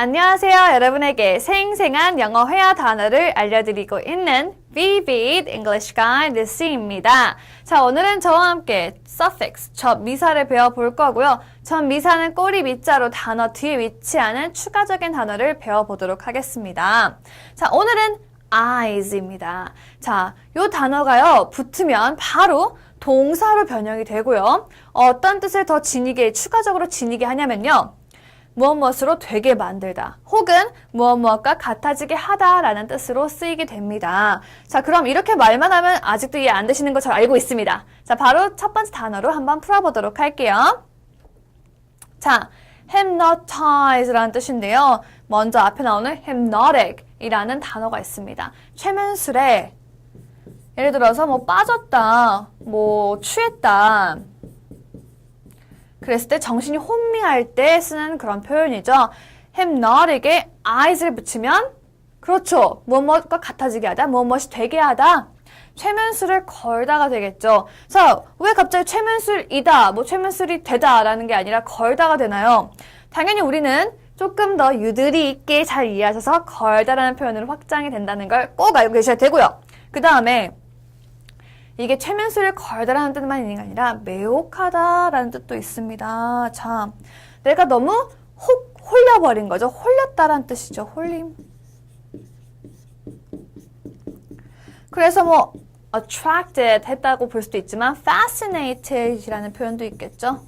안녕하세요. 여러분에게 생생한 영어 회화 단어를 알려드리고 있는 Vivid English Guide C입니다. 자, 오늘은 저와 함께 suffix, 접 미사를 배워볼 거고요. 접 미사는 꼬리 밑자로 단어 뒤에 위치하는 추가적인 단어를 배워보도록 하겠습니다. 자, 오늘은 eyes입니다. 자, 요 단어가요, 붙으면 바로 동사로 변형이 되고요. 어떤 뜻을 더 지니게, 추가적으로 지니게 하냐면요. 무엇 무엇으로 되게 만들다 혹은 무엇 무엇과 같아지게 하다라는 뜻으로 쓰이게 됩니다. 자, 그럼 이렇게 말만 하면 아직도 이해 안 되시는 거 잘 알고 있습니다. 자, 바로 첫 번째 단어로 한번 풀어보도록 할게요. 자, hypnotize라는 뜻인데요. 먼저 앞에 나오는 hypnotic이라는 단어가 있습니다. 최면술에 예를 들어서 뭐 빠졌다, 뭐 취했다, 그랬을 때 정신이 혼미할 때 쓰는 그런 표현이죠. hypnotic에 eyes를 붙이면 그렇죠. 무엇무엇과 같아지게 하다, 무엇무엇이 되게 하다. 최면술을 걸다가 되겠죠. 자, 왜 갑자기 최면술이다, 뭐 최면술이 되다라는 게 아니라 걸다가 되나요? 당연히 우리는 조금 더 유들이 있게 잘 이해하셔서 걸다라는 표현으로 확장이 된다는 걸 꼭 알고 계셔야 되고요. 그 다음에 이게 최면술을 걸다라는 뜻만 있는 게 아니라 매혹하다라는 뜻도 있습니다. 자, 내가 너무 혹 홀려버린 거죠. 홀렸다라는 뜻이죠. 홀림. 그래서 뭐 attracted 했다고 볼 수도 있지만 fascinated이라는 표현도 있겠죠.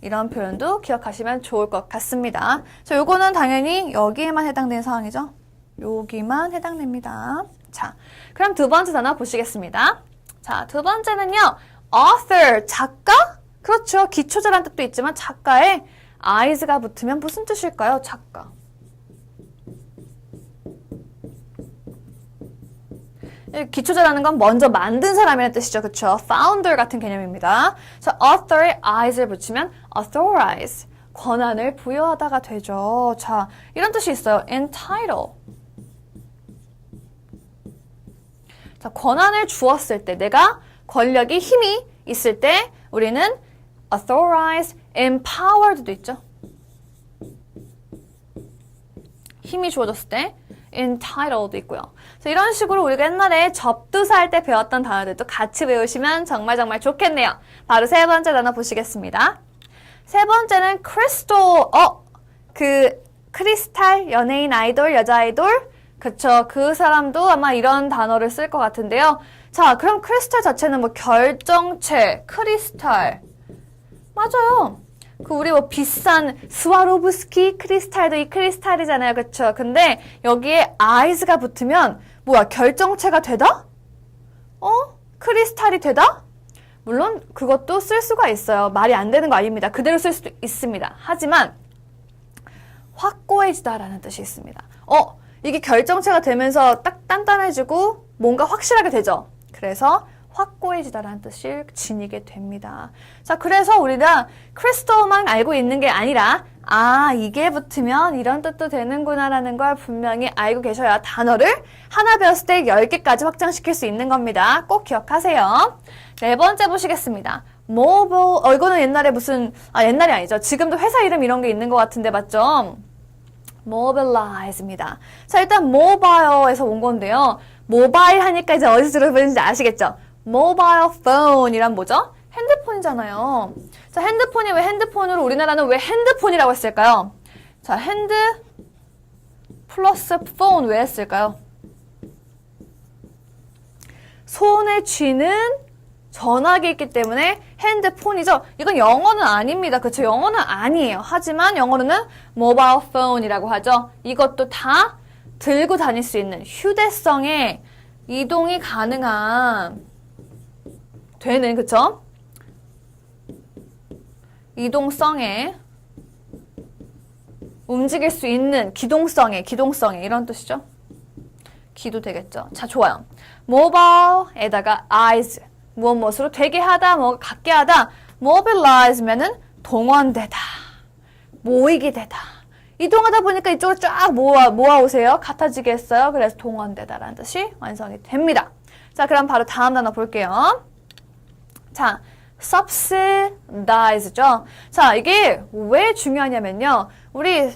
이런 표현도 기억하시면 좋을 것 같습니다. 자, 요거는 당연히 여기에만 해당되는 상황이죠. 여기만 해당됩니다. 자, 그럼 두 번째 단어 보시겠습니다. 자, 두 번째는요. author, 작가? 그렇죠. 기초자란 뜻도 있지만 작가에 eyes가 붙으면 무슨 뜻일까요? 작가. 기초자라는 건 먼저 만든 사람이라는 뜻이죠. 그쵸? founder 같은 개념입니다. 자, author에 eyes를 붙이면 authorize, 권한을 부여하다가 되죠. 자, 이런 뜻이 있어요. entitle. 자, 권한을 주었을 때, 내가 권력이 힘이 있을 때, 우리는 authorize, empowered도 있죠. 힘이 주어졌을 때, entitled도 있고요. 그래서 이런 식으로 우리가 옛날에 접두사 할 때 배웠던 단어들도 같이 외우시면 정말 정말 좋겠네요. 바로 세 번째 단어 보시겠습니다. 세 번째는 crystal, 어, 그 크리스탈, 연예인 아이돌, 여자 아이돌, 그쵸. 그 사람도 아마 이런 단어를 쓸 것 같은데요. 자, 그럼 크리스탈 자체는 뭐 결정체, 크리스탈. 맞아요. 그 우리 뭐 비싼 스와로브스키 크리스탈도 이 크리스탈이잖아요. 그쵸? 근데 여기에 eyes가 붙으면 뭐야? 결정체가 되다? 어? 크리스탈이 되다? 물론 그것도 쓸 수가 있어요. 말이 안 되는 거 아닙니다. 그대로 쓸 수도 있습니다. 하지만 확고해지다라는 뜻이 있습니다. 어? 이게 결정체가 되면서 딱 단단해지고 뭔가 확실하게 되죠. 그래서 확고해지다라는 뜻을 지니게 됩니다. 자, 그래서 우리가 크리스토만 알고 있는 게 아니라 아, 이게 붙으면 이런 뜻도 되는구나라는 걸 분명히 알고 계셔야 단어를 하나 배웠을 때 10개까지 확장시킬 수 있는 겁니다. 꼭 기억하세요. 네 번째 보시겠습니다. mobile, 어, 이거는 옛날에 무슨, 아, 옛날이 아니죠. 지금도 회사 이름 이런 게 있는 것 같은데, 맞죠? Mobilize입니다. 자, 일단 mobile에서 온 건데요. 모바일 하니까 이제 어디서 들어보는지 아시겠죠? mobile phone이란 뭐죠? 핸드폰이잖아요. 자, 핸드폰이 왜 핸드폰으로 우리나라는 왜 핸드폰이라고 했을까요? 자, 핸드 플러스 폰 왜 했을까요? 손에 쥐는 전화기 있기 때문에 핸드폰이죠. 이건 영어는 아닙니다. 그렇죠? 영어는 아니에요. 하지만 영어로는 mobile phone이라고 하죠. 이것도 다 들고 다닐 수 있는 휴대성에 이동이 가능한 되는 그쵸? 이동성에 움직일 수 있는 기동성에 기동성에 이런 뜻이죠. 기도 되겠죠. 자, 좋아요. mobile에다가 eyes 무엇 무엇으로 되게 하다, 뭐 갖게 하다, mobilize면은 동원되다, 모이게 되다. 이동하다 보니까 이쪽으로 쫙 모아, 모아오세요. 같아지게 했어요. 그래서 동원되다라는 뜻이 완성이 됩니다. 자, 그럼 바로 다음 단어 볼게요. 자, subsidize죠. 자, 이게 왜 중요하냐면요. 우리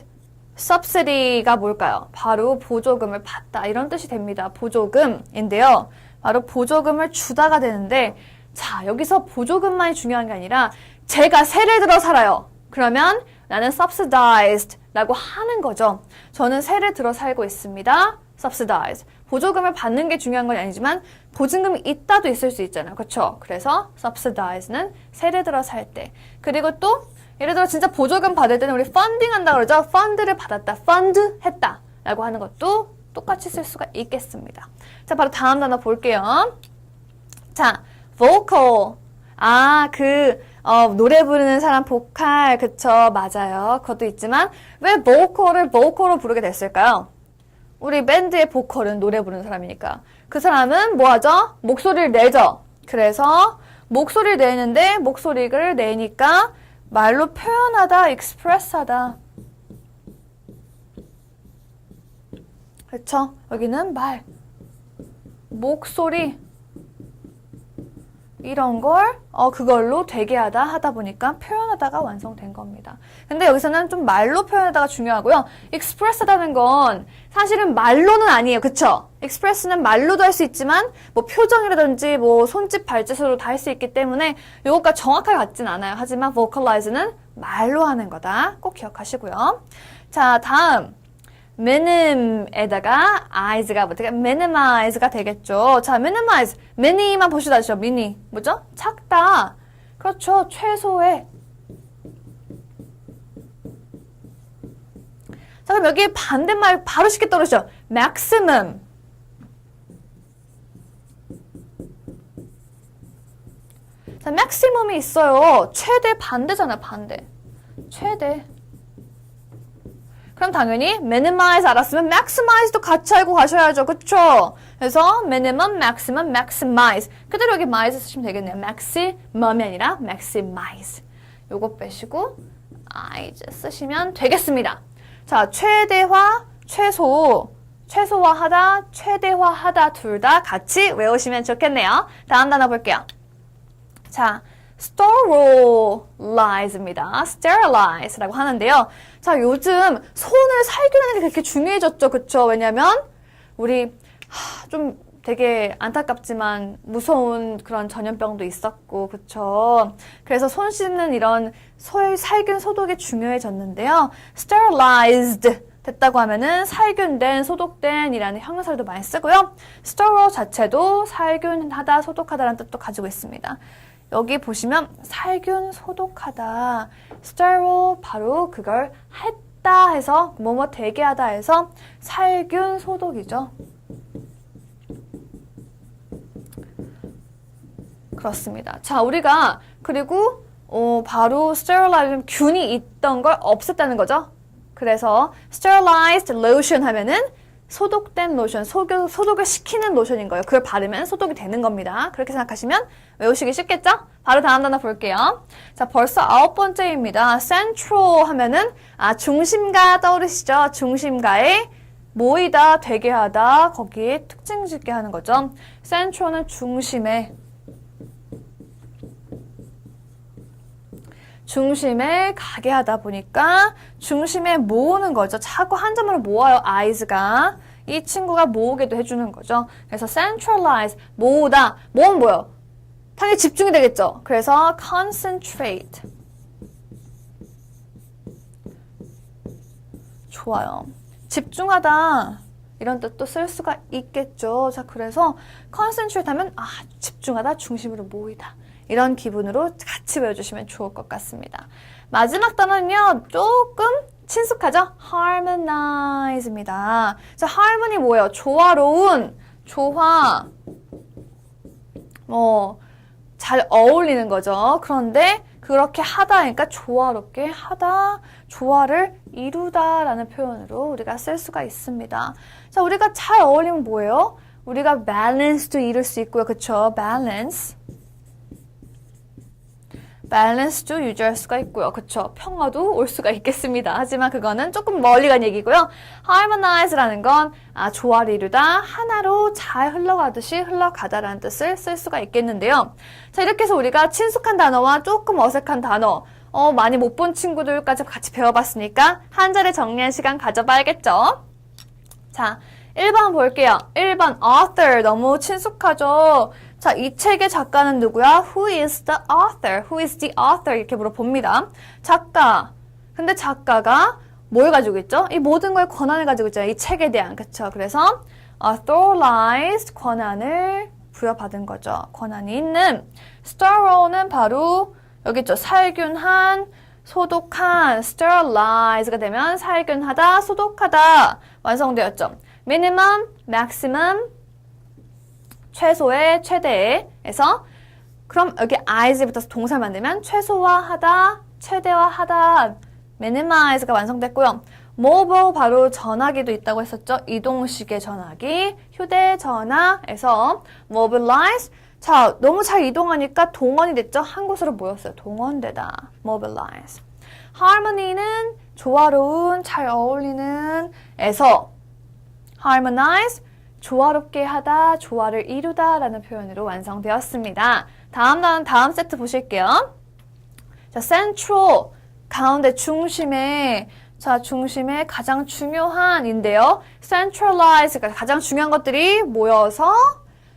subsidy가 뭘까요? 바로 보조금을 받다 이런 뜻이 됩니다. 보조금인데요. 바로 보조금을 주다가 되는데 자 여기서 보조금만이 중요한 게 아니라 제가 세를 들어 살아요. 그러면 나는 subsidized라고 하는 거죠. 저는 세를 들어 살고 있습니다. subsidize. 보조금을 받는 게 중요한 건 아니지만 보증금이 있다도 있을 수 있잖아요. 그렇죠? 그래서 subsidize는 세를 들어 살 때. 그리고 또 예를 들어 진짜 보조금 받을 때는 우리 funding 한다 그러죠. 펀드를 받았다. fund 했다. 라고 하는 것도 똑같이 쓸 수가 있겠습니다. 자, 바로 다음 단어 볼게요. 자, vocal. 아, 그, 어, 노래 부르는 사람 보컬. 그쵸, 맞아요. 그것도 있지만, 왜 vocal을 vocal로 부르게 됐을까요? 우리 밴드의 보컬은 노래 부르는 사람이니까. 그 사람은 뭐 하죠? 목소리를 내죠. 그래서 목소리를 내는데 목소리를 내니까 말로 표현하다, express하다. 그렇죠? 여기는 말, 목소리 이런 걸 어, 그걸로 되게 하다 하다 보니까 표현하다가 완성된 겁니다. 근데 여기서는 좀 말로 표현하다가 중요하고요. express 하다는 건 사실은 말로는 아니에요. 그쵸? express는 말로도 할 수 있지만 뭐 표정이라든지 뭐 손짓 발짓으로 다 할 수 있기 때문에 이것과 정확하게 같진 않아요. 하지만 vocalize는 말로 하는 거다. 꼭 기억하시고요. 자, 다음. Minim에다가 eyes가 어떻게 minimize가 되겠죠. 자, minimize, mini만 보시다 죠. mini 뭐죠? 작다. 그렇죠. 최소의. 자, 그럼 여기 반대말 바로 쉽게 떨어지죠. maximum. 자, maximum이 있어요. 최대 반대잖아요. 반대. 최대. 그럼 당연히 minimize 알았으면 maximize도 같이 알고 가셔야죠. 그쵸? 그래서 minimum, maximum, maximize. 그대로 여기 mize 쓰시면 되겠네요. maximum이 아니라 maximize. 요거 빼시고 eyes 쓰시면 되겠습니다. 자, 최대화, 최소, 최소화하다, 최대화하다 둘 다 같이 외우시면 좋겠네요. 다음 단어 볼게요. 자, sterilize입니다. sterilize라고 하는데요. 자, 요즘 손을 살균하는 게 그렇게 중요해졌죠. 그쵸? 왜냐면, 우리, 하, 좀 되게 안타깝지만 무서운 그런 전염병도 있었고, 그쵸? 그래서 손 씻는 이런 소, 살균 소독이 중요해졌는데요. sterilized 됐다고 하면은 살균된, 소독된 이라는 형용사도 많이 쓰고요. sterile 자체도 살균하다, 소독하다라는 뜻도 가지고 있습니다. 여기 보시면 살균 소독하다 sterile 바로 그걸 했다 해서 뭐뭐 되게 하다 해서 살균 소독이죠. 그렇습니다. 자, 우리가 그리고 어, 바로 sterilize 균이 있던 걸 없앴다는 거죠. 그래서 sterilized lotion 하면은 소독된 로션, 소독, 소독을 시키는 로션인 거예요. 그걸 바르면 소독이 되는 겁니다. 그렇게 생각하시면 외우시기 쉽겠죠? 바로 다음 단어 볼게요. 자, 벌써 아홉 번째입니다. central 하면은, 아, 중심가 떠오르시죠? 중심가에 모이다, 되게 하다, 거기에 특징 짓게 하는 거죠. central은 중심에, 중심에 가게 하다 보니까 중심에 모으는 거죠. 자꾸 한 점으로 모아요, eyes가. 이 친구가 모으게도 해주는 거죠. 그래서 centralize, 모으다. 모으면 뭐예요? 당연히 집중이 되겠죠. 그래서 concentrate. 좋아요. 집중하다. 이런 뜻도 쓸 수가 있겠죠. 자, 그래서 concentrate 하면, 아, 집중하다, 중심으로 모이다. 이런 기분으로 같이 외워주시면 좋을 것 같습니다. 마지막 단어는요, 조금 친숙하죠? harmonize입니다. 자, harmony 뭐예요? 조화로운, 조화, 뭐, 잘 어울리는 거죠. 그런데 그렇게 하다, 그러니까 조화롭게 하다, 조화를 이루다라는 표현으로 우리가 쓸 수가 있습니다. 자, 우리가 잘 어울리면 뭐예요? 우리가 balance도 이룰 수 있고요. 그쵸? balance. 밸런스도 유지할 수가 있고요. 그쵸? 평화도 올 수가 있겠습니다. 하지만 그거는 조금 멀리 간 얘기고요. harmonize라는 건 아, 조화를 이루다, 하나로 잘 흘러가듯이 흘러가다라는 뜻을 쓸 수가 있겠는데요. 자, 이렇게 해서 우리가 친숙한 단어와 조금 어색한 단어, 어, 많이 못 본 친구들까지 같이 배워봤으니까 한 자리 정리한 시간 가져봐야겠죠? 자, 1번 볼게요. 1번 author 너무 친숙하죠? 자, 이 책의 작가는 누구야? Who is the author? Who is the author? 이렇게 물어봅니다. 작가. 근데 작가가 뭘 가지고 있죠? 이 모든 걸 권한을 가지고 있잖아요. 이 책에 대한. 그쵸? 그래서 authorized 권한을 부여받은 거죠. 권한이 있는 steril는 바로 여기 있죠. 살균한, 소독한, sterilize가 되면 살균하다, 소독하다 완성되었죠. Minimum, maximum, 최소의, 최대에서 그럼 여기 is 붙어서 동사 만들면 최소화하다, 최대화하다, minimize가 완성됐고요. mobile 바로 전화기도 있다고 했었죠. 이동식의 전화기, 휴대전화에서 mobilize 자, 너무 잘 이동하니까 동원이 됐죠? 한 곳으로 모였어요. 동원되다. mobilize. harmony는 조화로운, 잘 어울리는 에서 harmonize 조화롭게 하다, 조화를 이루다 라는 표현으로 완성되었습니다. 다음 다음 다음 세트 보실게요. 자, central 가운데 중심에 자, 중심에 가장 중요한인데요. centralize가 가장 중요한 것들이 모여서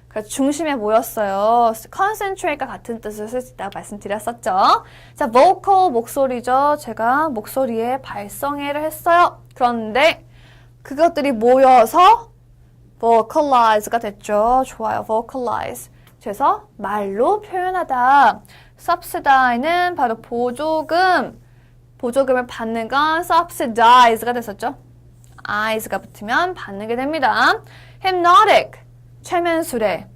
그래서 중심에 모였어요. concentrate가 같은 뜻을 쓸 수 있다고 말씀드렸었죠. 자, vocal 목소리죠. 제가 목소리에 발성회를 했어요. 그런데 그것들이 모여서 vocalize가 됐죠. 좋아요. vocalize. 그래서 말로 표현하다. subsidi는 바로 보조금. 보조금을 받는 건 subsidize가 됐었죠. eyes가 붙으면 받는 게 됩니다. hypnotic. 최면술회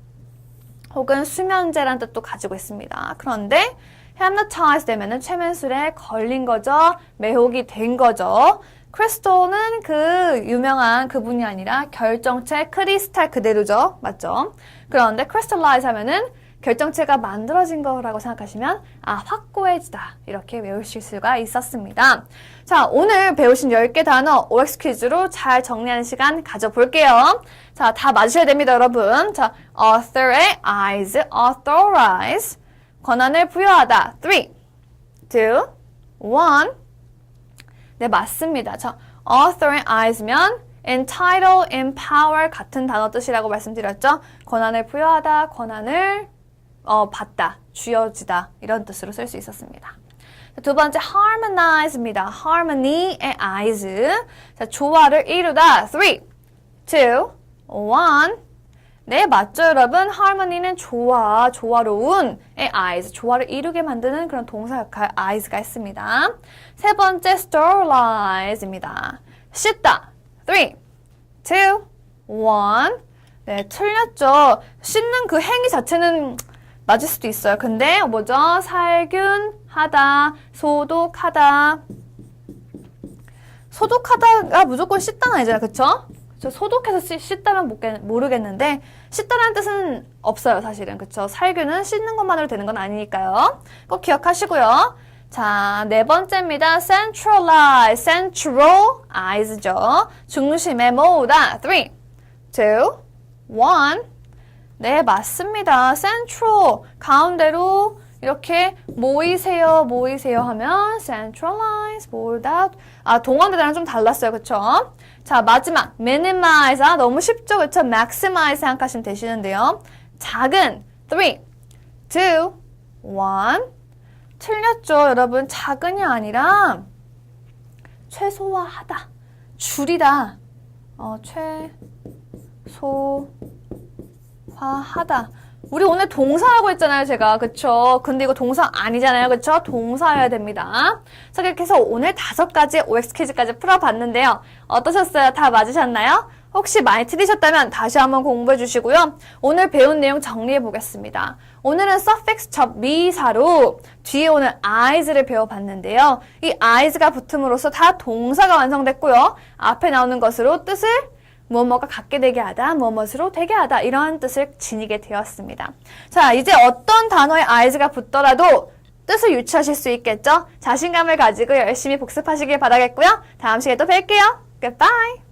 혹은 수면제란 뜻도 가지고 있습니다. 그런데 hypnotize 되면은 최면술에 걸린 거죠. 매혹이 된 거죠. 크리스토는 그 유명한 그분이 아니라 결정체 크리스탈 그대로죠. 맞죠? 그런데 crystallize 하면은 결정체가 만들어진 거라고 생각하시면 아 확고해지다 이렇게 외우실 수가 있었습니다. 자 오늘 배우신 10개 단어 OX 퀴즈로 잘 정리하는 시간 가져볼게요. 자다 맞으셔야 됩니다 여러분. 자 author의 eyes, authorize 권한을 부여하다 3, 2, 1 네, 맞습니다. 자, author and eyes면 entitle, empower 같은 단어 뜻이라고 말씀드렸죠. 권한을 부여하다, 권한을 어, 받다, 쥐어지다 이런 뜻으로 쓸 수 있었습니다. 자, 두 번째 harmonize입니다. harmony and eyes. 자, 조화를 이루다. 3, 2, 1. 네, 맞죠, 여러분? harmony는 조화, 조화로운 의 eyes, 조화를 이루게 만드는 그런 동사 역할 eyes가 있습니다. 세 번째 sterilize입니다. 씻다. 3, 2, 1. 네, 틀렸죠. 씻는 그 행위 자체는 맞을 수도 있어요. 근데 뭐죠? 살균하다, 소독하다. 소독하다가 무조건 씻다는 아니잖아요. 그쵸? 저 소독해서 씻, 모르겠- 모르겠는데 씻다라는 뜻은 없어요. 사실은. 그쵸? 살균은 씻는 것만으로 되는 건 아니니까요. 꼭 기억하시고요. 자, 네 번째입니다. centralize, centralize죠. 중심에 모으다. 3, 2, 1. 네, 맞습니다. central, 가운데로 이렇게 모이세요, 모이세요 하면 centralize, 모으다. 아, 동원대랑 좀 달랐어요. 그쵸? 자, 마지막 minimize. 아, 너무 쉽죠? 그쵸? maximize 생각하시면 되시는데요. 작은 3, 2, 1. 틀렸죠, 여러분. 작은이 아니라 최소화하다. 줄이다. 어, 최소화하다. 우리 오늘 동사하고 했잖아요, 제가. 그쵸? 근데 이거 동사 아니잖아요. 그쵸? 동사여야 됩니다. 자, 그렇게 해서 오늘 다섯 가지 OX 퀴즈까지 풀어봤는데요. 어떠셨어요? 다 맞으셨나요? 혹시 많이 틀리셨다면 다시 한번 공부해 주시고요. 오늘 배운 내용 정리해 보겠습니다. 오늘은 suffix 접 미사로 뒤에 오는 eyes를 배워봤는데요. 이 eyes가 붙음으로써 다 동사가 완성됐고요. 앞에 나오는 것으로 뜻을 무엇뭐가 갖게 되게 하다, 무엇으로 되게 하다 이런 뜻을 지니게 되었습니다. 자, 이제 어떤 단어에 eyes가 붙더라도 뜻을 유추하실 수 있겠죠? 자신감을 가지고 열심히 복습하시길 바라겠고요. 다음 시간에 또 뵐게요. Goodbye!